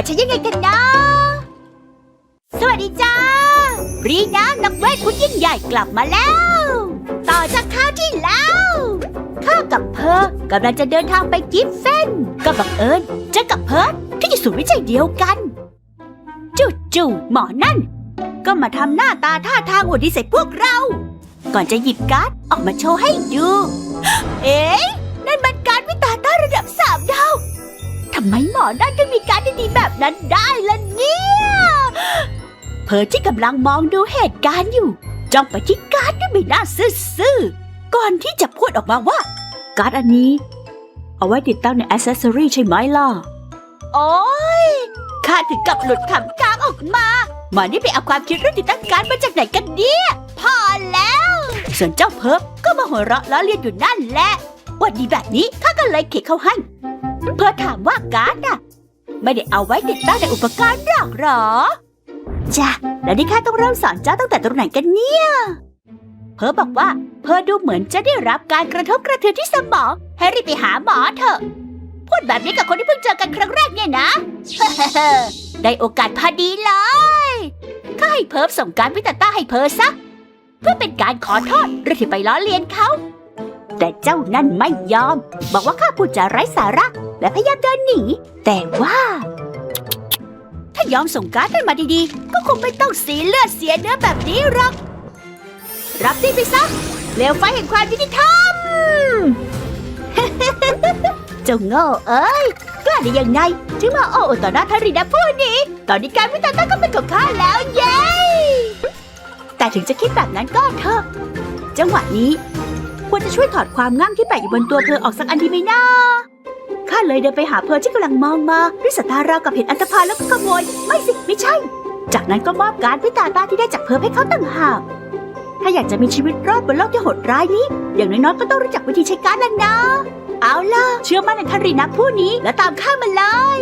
ว่าฉันยังไงกันนะสวัสดีจ้ารีนานักเวทผู้ยิ่งใหญ่กลับมาแล้ว ต่อจากข้าวที่แล้วข้ากับเพอกำลังจะเดินทางไปกิฟเฟนก็บังเอิญเจอกับเพิร์ดที่อยู่ศูนย์วิจัยเดียวกันจู่ๆหมอนั่น ก็มาทำหน้าตาท่าทางอวดดีใส่พวกเรา ก่อนจะหยิบการ์ดออกมาโชว์ให้ดู เอ๊ะำไมหมอนั่นถึงมีการดดีๆแบบนั้นได้ล่ะเนี่ย เพอที่กำลังมองดูเหตุการณ์อยู่จ้องไปที่การ์ดด้วยใบหน้าซื่อๆก่อนที่จะพูดออกมาว่า การ์ดอันนี้ เอาไว้ติดตั้งในอ c เซสซอรีใช่ไหมล่ะ โอ้ยข้าถึงกับหลุดขำกลางออกมาหมานี่ไปเอาความคิดเรื่องติดตั้งการ์ดมาจากไหนกันเนี่ยพอแล้ว ส่วนเจ้าเพิบก็มาหัวเราะล้อเลียนอยู่นั่นแหละวันดีแบบนี้ข้าก็เลยเขกเข้าให้ เพื่อถามว่าการ์ดน่ะไม่ได้เอาไว้ติดตั้งในอุปกรณ์หรอกหรอจ้ะแล้วนี่ข้าต้องเริ่มสอนเจ้าตั้งแต่ตรงไหนกันเนี่ยเพอบอกว่าเพอดูเหมือนจะได้รับการกระทบกระเทือนที่สมองให้รีบไปหาหมอเถอะ พูดแบบนี้กับคนที่เพิ่งเจอกันครั้งแรกเนี่ยนะ ได้โอกาสพอดีเลยข้าให้เพิบส่งการวิตาต้าให้เพอซะ เพื่อเป็นการขอโทษเรื่อที่ไปล้อเลียนเขา แต่เจ้านั่นไม่ยอม บอกว่าข้าพูดจาไร้สาระ และพยายามเดินหนี แต่ว่า ถ้ายอมส่งการ์ดให้มาดีๆ ก็คงไม่ต้องเสียเลือดเสียเนื้อแบบนี้หรอก รับนี่ไปซะเปลวไฟแห่งความยุติธรรมเจ้าโง่เอ้ยกล้าได้ยังไงถึงมาโอ้อวดต่อหน้าทารินะผู้นี้ ตอนนี้การวิจารณ์ก็เป็นของข้าแล้วเย้แต่ถึงจะคิดแบบนั้นก็เถอะ จังหวะนี้ ควรจะช่วยถอดความง่ามที่แปะอยู่บนตัวเพอออกสักอันดีไหมนะาเลยเดินไปหาเพอที่กำลังมองมาด้วยสายตาราวกับเห็นอันธพาลแล้วก็ขโมย ไม่สิไม่ใช่ จากนั้นก็มอบการดวิตาตาที่ได้จากเพอให้เขาต่างหากถ้าอยากจะมีชีวิตรอดบนโลกที่โหดร้ายนี้ อย่างน้อยๆก็ต้องรู้จักวิธีใช้การดแล้วนะ เอาล่ะ เชื่อมั่นในทารินะผู้นี้และตามข้ามาเลย